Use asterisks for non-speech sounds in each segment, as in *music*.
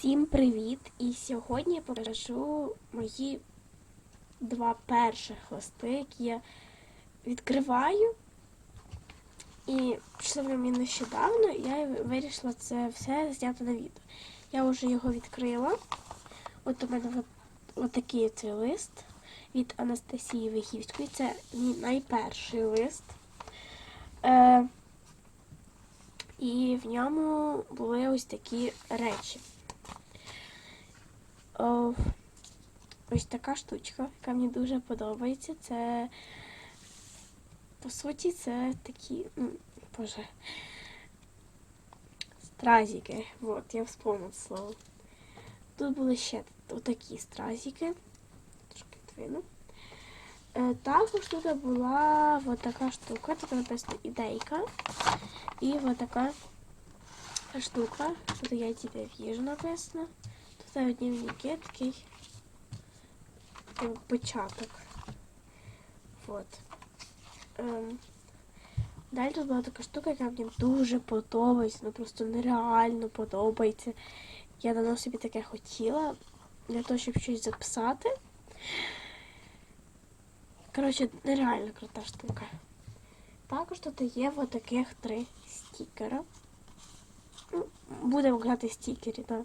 Всім привіт! І сьогодні я покажу мої два перших листи, які я відкриваю. І пішли мені нещодавно, і я вирішила це все зняти на відео. Я вже його відкрила. От у мене от, от такий цей лист від Анастасії Вихівської. Це мій найперший лист. Е, і в ньому були ось такі речі. О, ось така штучка, яка мені дуже подобається. Це, по суті, це такі, боже, стразики. От, я вспомнила слово. Тут були ще отакі стразики. Трошки двину. Е, також тут була от така штука, тут написано ідейка. І от така штука. Тут я тебе в'їжу написано. Тут дневники такий початок. Вот. Ем. Далі тут була така штука, яка мені дуже подобається, ну просто нереально подобається. Я давно собі таке хотіла для того, щоб щось записати. Коротше, нереально крута штука. Також тут є от таких три стікера. Ну, будемо грати стікери, так.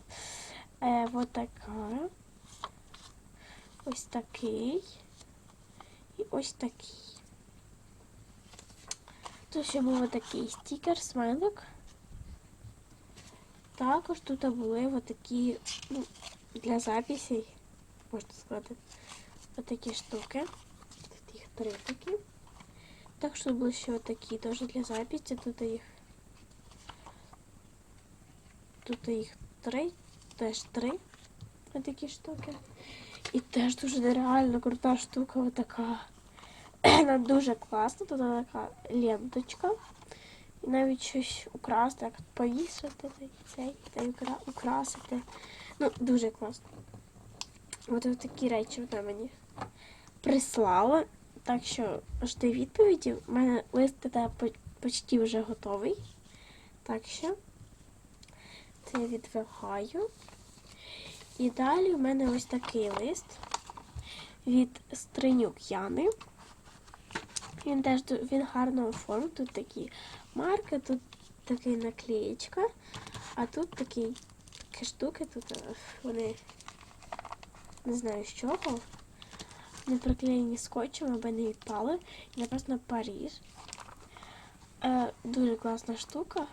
Е, вот така. Ось такий. І ось такий. Тут ще був такий стікер, смайлик. Також тут були отакі, ну, для записей, можна сказати, отакі штуки. Тут їх три такі. Так що були ще отакі теж для записі. Тут їх тут їх три, теж три отакі штуки. І теж дуже нереально крута штука, отака. *clears throat* Вона дуже класна, тут така ленточка. І навіть щось украсти, як повісити цей та укра- украсити. Ну, дуже класно. От ось такі речі вона мені прислала. Так що жди відповіді. У мене лист почти вже готовий. Так що це я відвигаю. І далі у мене ось такий лист від Стринюк Яни. Він теж він гарно оформлений. Тут такі марки, тут така наклеєчка, а тут такі, такі штуки, тут е, вони не знаю з чого. Не приклеєні скотчем, аби не відпали. І написано Паріж. Е, дуже класна штука.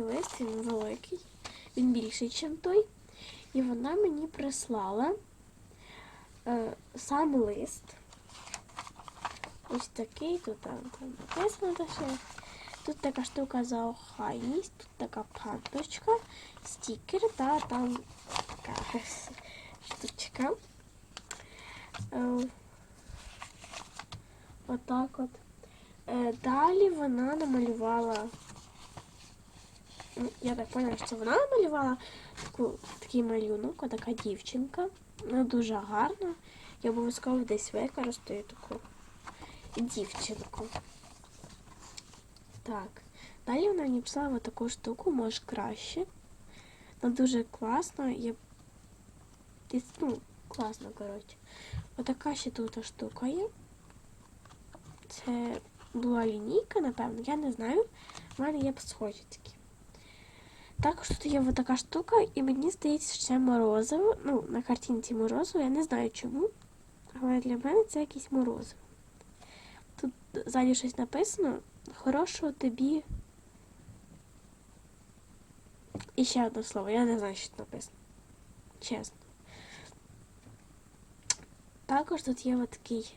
Такий лист, він великий. Він більший, ніж той. І вона мені прислала е, сам лист. Ось такий, тут там, там написано ще. Тут така штука за охайність, тут така панточка, стікер та там така *laughs* штучка. Е, Отак от. Е, Далі вона намалювала. Я так поняла, що вона намалювала таку, такий малюнок, така дівчинка. Вона дуже гарна. Я обов'язково десь використаю таку дівчинку. Так. Далі вона мені писала таку штуку, може краще. Вона дуже класна. Я... Ну, класно, коротше. Отака ще тут штука є. Це була лінійка, напевно, я не знаю. У мене є схожі такі. Також тут є ось така штука, і мені здається, що це морозиво. Ну, на картинці морозиво, я не знаю чому. Але для мене це якесь морозиво. Тут ззаді щось написано. Хорошого тобі. І ще одне слово, я не знаю, що тут написано. Чесно. Також тут є от такий,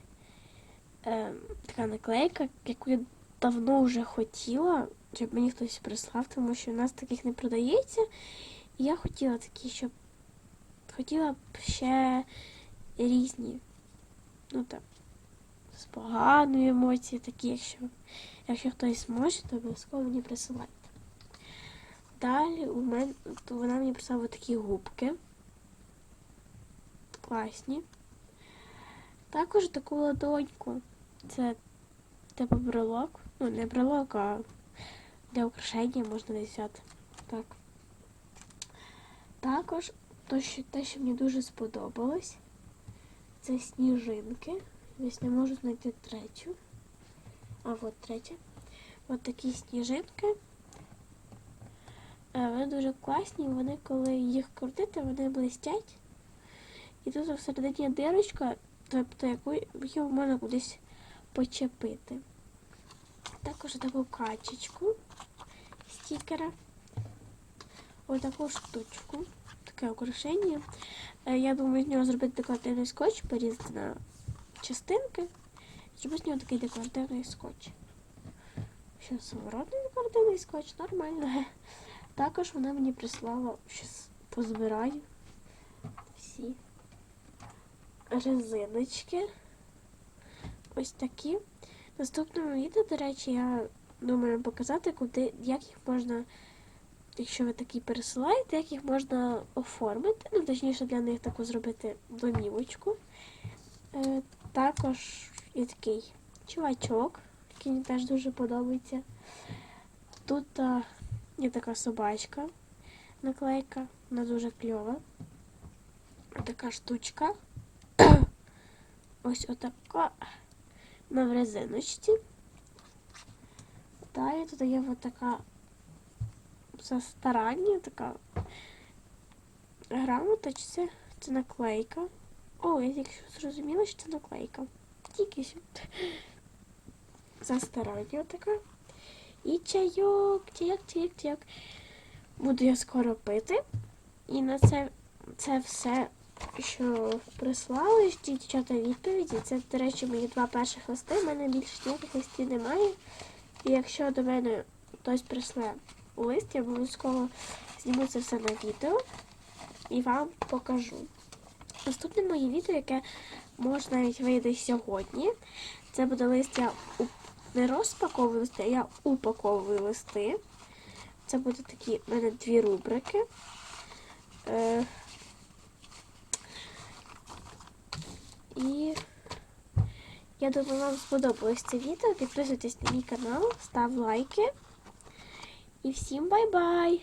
е, така наклейка, яку я давно вже хотіла, щоб мені хтось прислав, тому що у нас таких не продається. І я хотіла такі, щоб хотіла б ще різні. Ну так, з поганою емоцією, такі, якщо, якщо хтось може, то обов'язково мені присилайте. Далі у мене то вона мені прислала такі губки. Класні. Також таку ладоньку. Це типу брелок. Ну, не брелок, а для украшення можна взяти. Так. Також то, що, те, що мені дуже сподобалось, це сніжинки. Десь не можу знайти третю. А от третя. От такі сніжинки. Е, Вони дуже класні, вони коли їх крутити, вони блистять. І тут всередині дирочка, тобто яку його можна кудись почепити. Також таку качечку стікера. Ось таку штучку. Таке украшення. Е, Я думаю, з нього зробити декоративний скотч, порізати на частинки. Щоб з нього такий декоративний скотч. Що самородний декоративний скотч, нормально. *laughs* Також вона мені прислала, щас позбираю всі резиночки. Ось такі. Наступному відео, до речі, я думаю показати, куди, як їх можна, якщо ви такі пересилаєте, як їх можна оформити. Ну, точніше, для них таку зробити домівочку. Е, також є такий чувачок, який мені теж дуже подобається. Тут а, є така собачка, наклейка, вона дуже кльова. Така штучка. *coughs* Ось отака на в резиночці. Далі тут є така за старання, така грамота, чи це, це наклейка. О, я тільки що зрозуміла, що це наклейка. Тільки що. За старання така. І чайок, чайок, чайок, чайок. Буду я скоро пити. І на це, це все, що прислали, дівчата відповіді. Це, до речі, мої два перших листи. У мене більше ніяких листів немає. І якщо до мене хтось присле лист, я обов'язково зніму це все на відео і вам покажу. Наступне моє відео, яке може навіть вийде сьогодні. Це буде лист, я не розпаковую листи, а я упаковую листи. Це будуть такі в мене дві рубрики. І я думаю, вам сподобалось це відео. Підписуйтесь на мій канал, став лайки. І всім бай-бай!